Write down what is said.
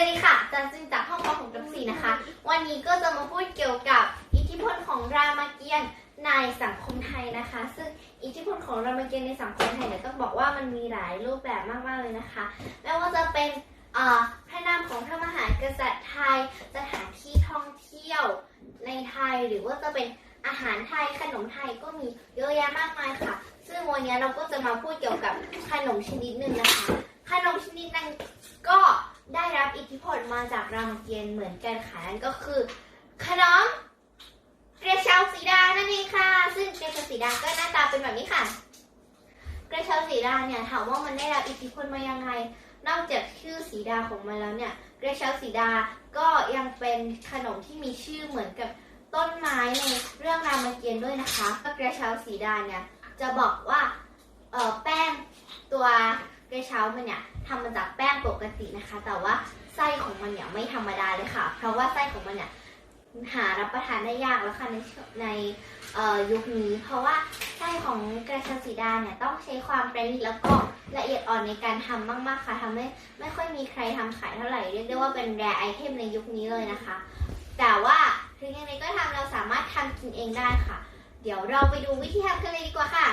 วัสดีค่ะจันจินจากห้องปของกัปซีนะคะ วันนี้ก็จะมาพูดเกี่ยวกับอิทธิพลของรามเกียรติ์ในสังคมไทยนะคะ ซึ่งอิทธิพลของรามเกียรติ์ในสังคมไทยเนี่ยต้องบอกว่ามันมีหลายรูปแบบมากๆเลยนะคะ ไม่ว่าจะเป็นพระนามของพระมหากษัตริย์ไทย สถานที่ท่องเที่ยวในไทย หรือว่าจะเป็นอาหารไทย ขนมไทยก็มีเยอะแยะมากมายค่ะ ซึ่งวันนี้เราก็จะมาพูดเกี่ยวกับขนมชนิดหนึ่งนะคะ ขนมชนิดนั้นก็ได้รับ อิทธิพลมาจากรามเกียรติ์เหมือนกันค่ะนั่นก็คือขนมกระเช้าสีดานั่นเองค่ะ ซึ่งกระเช้าสีดาก็หน้าตาเป็นแบบนี้ค่ะ กระเช้าสีดาเนี่ยถามว่ามันได้รับอิทธิพลมายังไง นอกจากชื่อสีดาของมันแล้วเนี่ย กระเช้าสีดาก็ยังเป็นขนมที่มีชื่อเหมือนกับต้นไม้ในเรื่องรามเกียรติ์ด้วยนะคะก็กระเช้าสีดาเนี่ยจะบอกว่าเออแป้งตัวกระเช้ามันเนี่ยทำมาจากแป้ง ปกตินะคะ แต่ว่าไส้ของมันเนี่ยไม่ธรรมดาเลยค่ะ เพราะว่าไส้ของมันเนี่ยหารับประทานได้ยากแล้วค่ะในในยุคนี้ เพราะว่าไส้ของกระช้าสีดาเนี่ยต้องใช้ความประณีตแล้วก็ละเอียดอ่อนในการทำมากๆค่ะทำให้ไม่ค่อยมีใครทำขายเท่าไหร่เรียกได้ว่าเป็นแรไอเทมในยุคนี้เลยนะคะ แต่ว่าถึงยังไงก็ทำเราสามารถทำกินเองได้ค่ะ เดี๋ยวเราไปดูวิธีทำกันเลยดีกว่าค่ะ